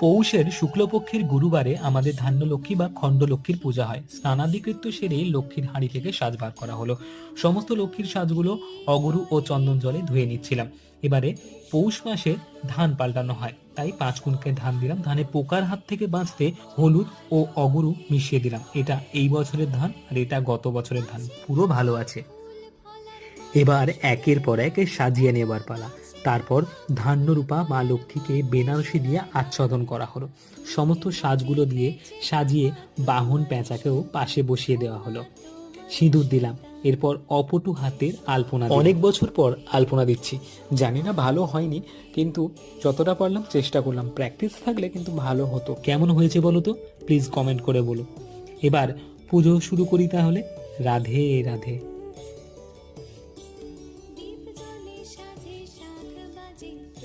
পৌষের শুক্লপক্ষের গুরুবারে আমাদের ধান্য লক্ষ্মী বা খণ্ড লক্ষ্মীর পূজা হয়। স্নানাধিকৃত্য সেরে লক্ষ্মীর হাঁড়ি থেকে সাজ বার করা হলো। সমস্ত লক্ষ্মীর সাজগুলো অগরু ও চন্দন জলে ধুয়ে নিচ্ছিলাম। এবারে পৌষ মাসে ধান পাল্টানো হয়। তাই পাঁচ কুনকে ধান দিলাম। ধানে পোকার হাত থেকে বাঁচতে হলুদ ও অগরু মিশিয়ে দিলাম। এটা এই বছরের ধান আর এটা গত বছরের ধান। পুরো ভালো আছে। এবার একের পর এক সাজিয়ে নেবার পালা। তারপর ধান্যরূপা মা লক্ষ্মীকে বেনারসি দিয়ে আচ্ছাদন করা হলো। সমস্ত সাজগুলো দিয়ে সাজিয়ে বাহন পেঁচাকেও পাশে বসিয়ে দেওয়া হলো। সিঁদুর দিলাম এরপর অপটু হাতের আলপনা অনেক বছর পর আলপনা দিচ্ছি। জানি না ভালো হয়নি কিন্তু যতটা পারলাম চেষ্টা করলাম। প্র্যাকটিস থাকলে কিন্তু ভালো হতো। কেমন হয়েছে বলো তো? প্লিজ কমেন্ট করে বলো। এবার পুজো শুরু করি তাহলে। রাধে রাধে। energy.